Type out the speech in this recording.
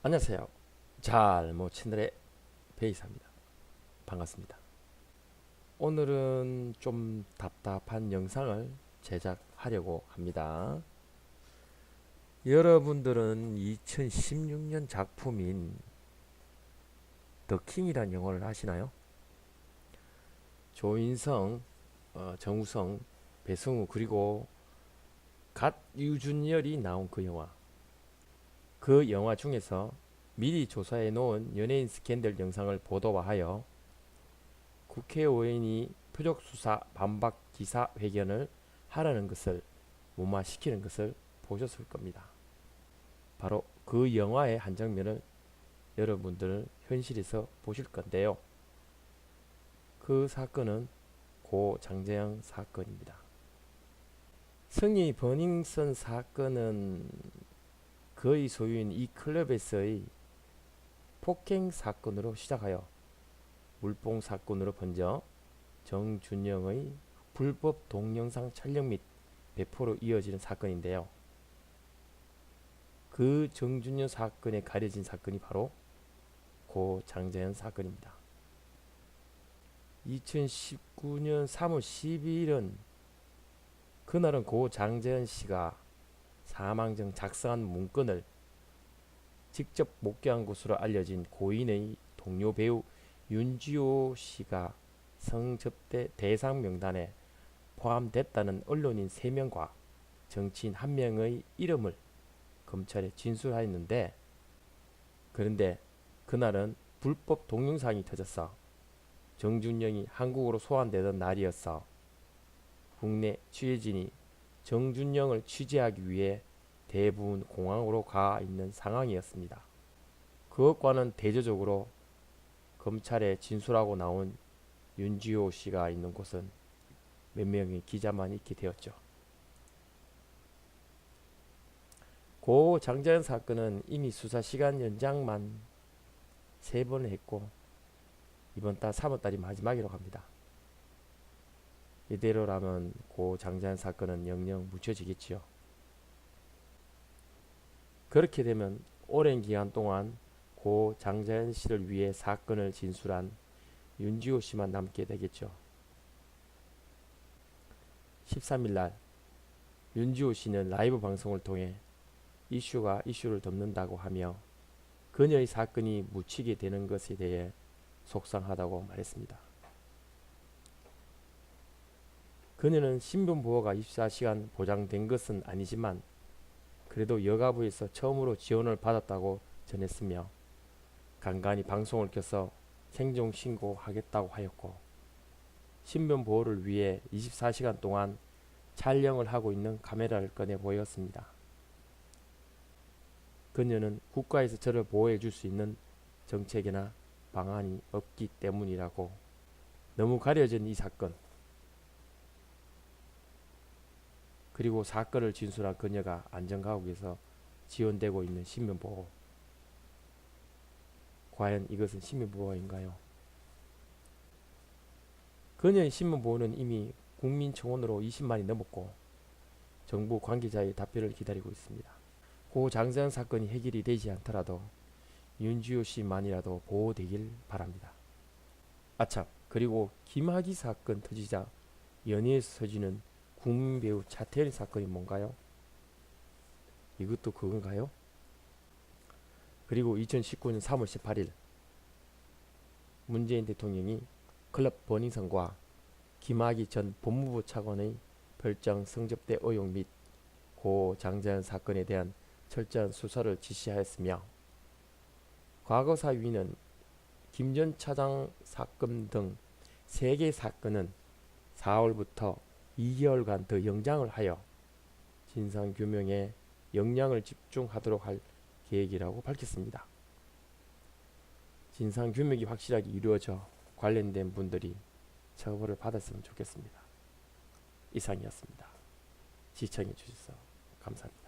안녕하세요. 잘못 채널의 베이사입니다. 반갑습니다. 오늘은 좀 답답한 영상을 제작하려고 합니다. 여러분들은 2016년 작품인 더킹이라는 영화를 아시나요? 조인성, 어, 정우성, 배성우 그리고 갓 유준열이 나온 그 영화. 그 영화 중에서 미리 조사해 놓은 연예인 스캔들 영상을 보도하여 국회의원이 표적 수사 반박 기사 회견을 하라는 것을 무마시키는 것을 보셨을 겁니다. 바로 그 영화의 한 장면을 여러분들은 현실에서 보실 건데요. 그 사건은 고 장재영 사건입니다. 승희 버닝썬 사건은 그의 소유인 이 클럽에서의 폭행 사건으로 시작하여 물뽕 사건으로 번져 정준영의 불법 동영상 촬영 및 배포로 이어지는 사건인데요. 그 정준영 사건에 가려진 사건이 바로 고 장재현 사건입니다. 2019년 3월 12일은 그날은 고 장재현 씨가 사망정 작성한 문건을 직접 목격한 것으로 알려진 고인의 동료 배우 윤지호 씨가 성접대 대상 명단에 포함됐다는 언론인 3명과 정치인 1명의 이름을 검찰에 진술하였는데 그런데 그날은 불법 동영상이 터졌어 정준영이 한국으로 소환되던 날이었어 국내 취재진이 정준영을 취재하기 위해 대부분 공항으로 가 있는 상황이었습니다. 그것과는 대조적으로 검찰에 진술하고 나온 윤지호 씨가 있는 곳은 몇 명의 기자만 있게 되었죠. 고 장자연 사건은 이미 수사 시간 연장만 세 번을 했고 이번 달 3월달이 마지막이라고 합니다. 이대로라면 고 장자연 사건은 영영 묻혀지겠지요. 그렇게 되면 오랜 기간 동안 고 장자연 씨를 위해 사건을 진술한 윤지호 씨만 남게 되겠죠. 13일 날 윤지호 씨는 라이브 방송을 통해 이슈가 이슈를 덮는다고 하며 그녀의 사건이 묻히게 되는 것에 대해 속상하다고 말했습니다. 그녀는 신변 보호가 24시간 보장된 것은 아니지만 그래도 여가부에서 처음으로 지원을 받았다고 전했으며 간간히 방송을 켜서 생존 신고하겠다고 하였고 신변 보호를 위해 24시간 동안 촬영을 하고 있는 카메라를 꺼내 보였습니다. 그녀는 국가에서 저를 보호해 줄 수 있는 정책이나 방안이 없기 때문이라고 너무 가려진 이 사건 그리고 사건을 진술한 그녀가 안전가옥에서 지원되고 있는 신변보호 과연 이것은 신변보호인가요? 그녀의 신변보호는 이미 국민청원으로 20만이 넘었고 정부 관계자의 답변을 기다리고 있습니다. 고 장세현 사건이 해결이 되지 않더라도 윤지호 씨만이라도 보호되길 바랍니다. 아참 그리고 김학의 사건 터지자 연예에서 터지는 국민 배우 차태현 사건이 뭔가요? 이것도 그건가요? 그리고 2019년 3월 18일 문재인 대통령이 클럽 버닝썬과 김학의 전 법무부 차관의 별장 성접대 의혹 및 고 장자연 사건에 대한 철저한 수사를 지시하였으며 과거 사위는 김 전 차장 사건 등세개 사건은 4월부터 2개월간 더 연장을 하여 진상 규명에 역량을 집중하도록 할 계획이라고 밝혔습니다. 진상 규명이 확실하게 이루어져 관련된 분들이 처벌을 받았으면 좋겠습니다. 이상이었습니다. 시청해 주셔서 감사합니다.